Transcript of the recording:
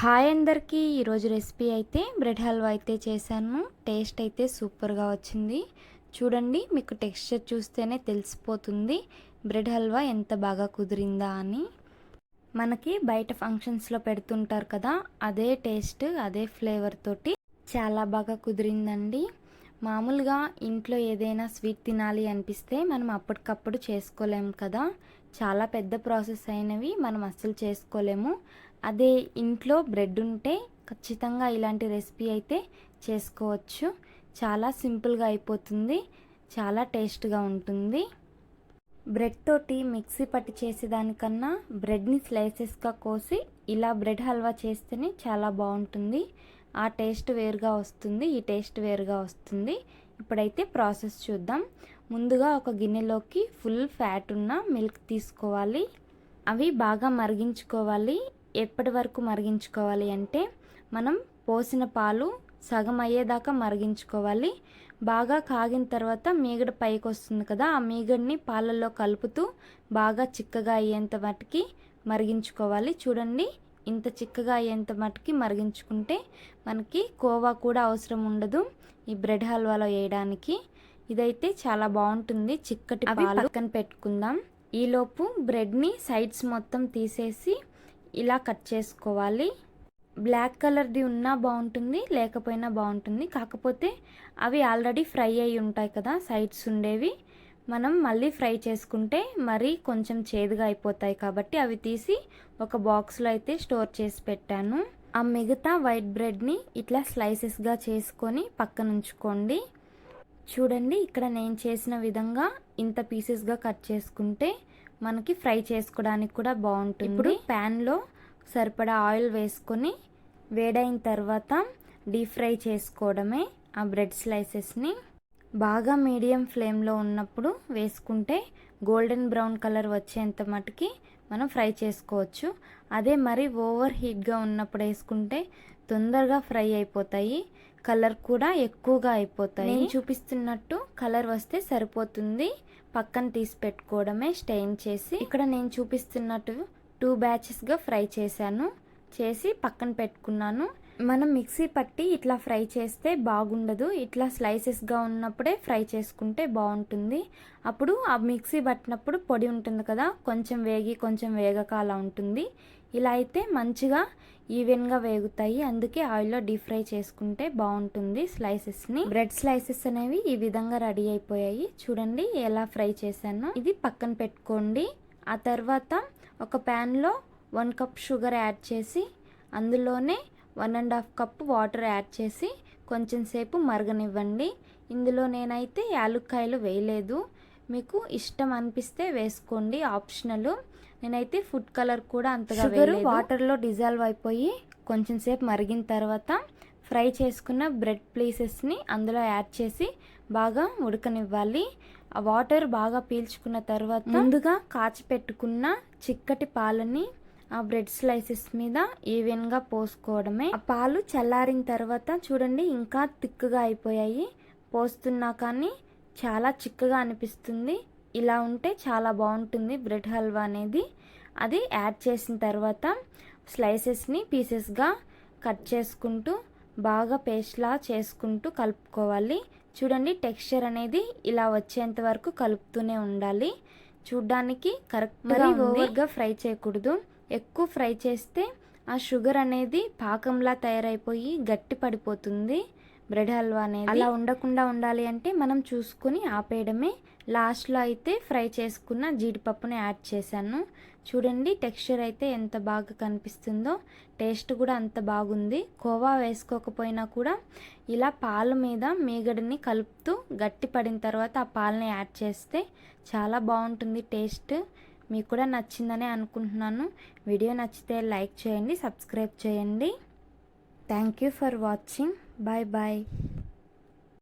Hi అందరికీ ఈరోజు recipe అయితే బ్రెడ్ హల్వా అయితే చేశాను. టేస్ట్ అయితే సూపర్గా వచ్చింది. చూడండి మీకు టెక్స్చర్ చూస్తేనే తెలిసిపోతుంది బ్రెడ్ హల్వా ఎంత బాగా కుదిరిందా అని. మనకి బయట ఫంక్షన్స్లో పెడుతుంటారు కదా అదే టేస్ట్ అదే ఫ్లేవర్ తోటి చాలా బాగా కుదిరిందండి. మామూలుగా ఇంట్లో ఏదైనా స్వీట్ తినాలి అనిపిస్తే మనం అప్పటికప్పుడు చేసుకోలేము కదా. చాలా పెద్ద ప్రాసెస్ అయినవి మనం అస్సలు చేసుకోలేము. అదే ఇంట్లో బ్రెడ్ ఉంటే ఖచ్చితంగా ఇలాంటి రెసిపీ అయితే చేసుకోవచ్చు. చాలా సింపుల్గా అయిపోతుంది. చాలా టేస్ట్గా ఉంటుంది. బ్రెడ్ తోటి మిక్సీ పట్టి చేసేదానికన్నా బ్రెడ్ని స్లైసెస్గా కోసి ఇలా బ్రెడ్ హల్వా చేస్తేనే చాలా బాగుంటుంది. ఆ టేస్ట్ వేరుగా వస్తుంది ఈ టేస్ట్ వేరుగా వస్తుంది. ఇప్పుడైతే ప్రాసెస్ చూద్దాం. ముందుగా ఒక గిన్నెలోకి ఫుల్ ఫ్యాట్ ఉన్న మిల్క్ తీసుకోవాలి. అవి బాగా మరిగించుకోవాలి. ఎప్పటి వరకు మరిగించుకోవాలి అంటే మనం పోసిన పాలు సగం అయ్యేదాకా మరిగించుకోవాలి. బాగా కాగిన తర్వాత మీగడ పైకి వస్తుంది కదా ఆ మీగడిని పాలల్లో కలుపుతూ బాగా చిక్కగా అయ్యేంత మటుకి మరిగించుకోవాలి. చూడండి ఇంత చిక్కగా అయ్యేంత మటుకి మరిగించుకుంటే మనకి కోవా కూడా అవసరం ఉండదు ఈ బ్రెడ్ హల్వాలో వేయడానికి. ఇదైతే చాలా బాగుంటుంది. చిక్కటి పక్కన పెట్టుకుందాం. ఈలోపు బ్రెడ్ని సైడ్స్ మొత్తం తీసేసి ఇలా కట్ చేసుకోవాలి. బ్లాక్ కలర్ది ఉన్నా బాగుంటుంది లేకపోయినా బాగుంటుంది. కాకపోతే అవి ఆల్రెడీ ఫ్రై అయి ఉంటాయి కదా సైడ్స్ ఉండేవి. మనం మళ్ళీ ఫ్రై చేసుకుంటే మరీ కొంచెం చేదుగా అయిపోతాయి కాబట్టి అవి తీసి ఒక బాక్స్లో అయితే స్టోర్ చేసి పెట్టాను. ఆ మిగతా వైట్ బ్రెడ్ని ఇట్లా స్లైసెస్గా చేసుకొని పక్కన ఉంచుకోండి చూడండి ఇక్కడ నేను చేసిన విధంగా ఇంత పీసెస్గా కట్ చేసుకుంటే మనకి ఫ్రై చేసుకోవడానికి కూడా బాగుంటుంది. ఇప్పుడు ప్యాన్లో సరిపడా ఆయిల్ వేసుకొని వేడైన తర్వాత డీప్ ఫ్రై చేసుకోవడమే ఆ బ్రెడ్ స్లైసెస్ని బాగా మీడియం ఫ్లేమ్లో ఉన్నప్పుడు వేసుకుంటే గోల్డెన్ బ్రౌన్ కలర్ వచ్చేంత మటుకి మనం ఫ్రై చేసుకోవచ్చు. అదే మరి ఓవర్ హీట్గా ఉన్నప్పుడు వేసుకుంటే తొందరగా ఫ్రై అయిపోతాయి. కలర్ కూడా ఎక్కువగా అయిపోతాయి. నేను చూపిస్తున్నట్టు కలర్ వస్తే సరిపోతుంది. పక్కన తీసి పెట్టుకోవడమే స్టెయిన్ చేసి. ఇక్కడ నేను చూపిస్తున్నట్టు టూ బ్యాచెస్గా ఫ్రై చేశాను. చేసి పక్కన పెట్టుకున్నాను. మనం మిక్సీ పట్టి ఇట్లా ఫ్రై చేస్తే బాగుండదు. ఇట్లా స్లైసెస్గా ఉన్నప్పుడే ఫ్రై చేసుకుంటే బాగుంటుంది. అప్పుడు ఆ మిక్సీ పట్టినప్పుడు పొడి ఉంటుంది కదా కొంచెం వేగి కొంచెం వేగక అలా ఉంటుంది. ఇలా అయితే మంచిగా ఈవెన్గా వేగుతాయి. అందుకే ఆయిల్లో డీప్ ఫ్రై చేసుకుంటే బాగుంటుంది స్లైసెస్ని. బ్రెడ్ స్లైసెస్ అనేవి ఈ విధంగా రెడీ అయిపోయాయి. చూడండి ఎలా ఫ్రై చేశాను. ఇది పక్కన పెట్టుకోండి. ఆ తర్వాత ఒక ప్యాన్లో వన్ కప్ షుగర్ యాడ్ చేసి అందులోనే one and half cup water add చేసి కొంచెం సేపు మరగనివ్వండి. ఇందులో నేనైతే యాలుక్కాయలు వేయలేదు. మీకు ఇష్టం అనిపిస్తే వేసుకోండి. ఆప్షనల్. నేనైతే ఫుడ్ కలర్ కూడా అంతగా షుగర్ వాటర్లో డిజాల్వ్ అయిపోయి కొంచెం సేపు మరిగిన తర్వాత ఫ్రై చేసుకున్న బ్రెడ్ పీసెస్ని అందులో యాడ్ చేసి బాగా ఉడకనివ్వాలి. ఆ వాటర్ బాగా పీల్చుకున్న తర్వాత ముందుగా కాచి పెట్టుకున్న చిక్కటి పాలని ఆ బ్రెడ్ స్లైసెస్ మీద ఈవెన్గా పోసుకోవడమే. ఆ పాలు చల్లారిన తర్వాత చూడండి ఇంకా తిక్కుగా అయిపోయాయి. పోస్తున్నా కానీ చాలా చిక్కగా అనిపిస్తుంది. ఇలా ఉంటే చాలా బాగుంటుంది బ్రెడ్ హల్వా అనేది. అది యాడ్ చేసిన తర్వాత స్లైసెస్ని పీసెస్గా కట్ చేసుకుంటూ బాగా పేస్ట్లా చేసుకుంటూ కలుపుకోవాలి. చూడండి టెక్స్చర్ అనేది ఇలా వచ్చేంత వరకు కలుపుతూనే ఉండాలి. చూడ్డానికి కరెక్ట్గా ఓవర్గా ఫ్రై చేయకూడదు. ఎక్కువ ఫ్రై చేస్తే ఆ షుగర్ అనేది పాకంలా తయారైపోయి గట్టి పడిపోతుంది. బ్రెడ్ హల్వా అనేది అలా ఉండకుండా ఉండాలి అంటే మనం చూసుకుని ఆపేయడమే. లాస్ట్లో అయితే ఫ్రై చేసుకున్న జీడిపప్పుని యాడ్ చేశాను. చూడండి టెక్స్చర్ అయితే ఎంత బాగా కనిపిస్తుందో. టేస్ట్ కూడా అంత బాగుంది. కోవా వేసుకోకపోయినా కూడా ఇలా పాల మీద మీగడని కలుపుతూ గట్టి పడిన తర్వాత ఆ పాలని యాడ్ చేస్తే చాలా బాగుంటుంది టేస్ట్. మీకు కూడా నచ్చిందని అనుకుంటున్నాను. వీడియో నచ్చితే లైక్ చేయండి సబ్స్క్రైబ్ చేయండి. Thank you for watching. Bye bye.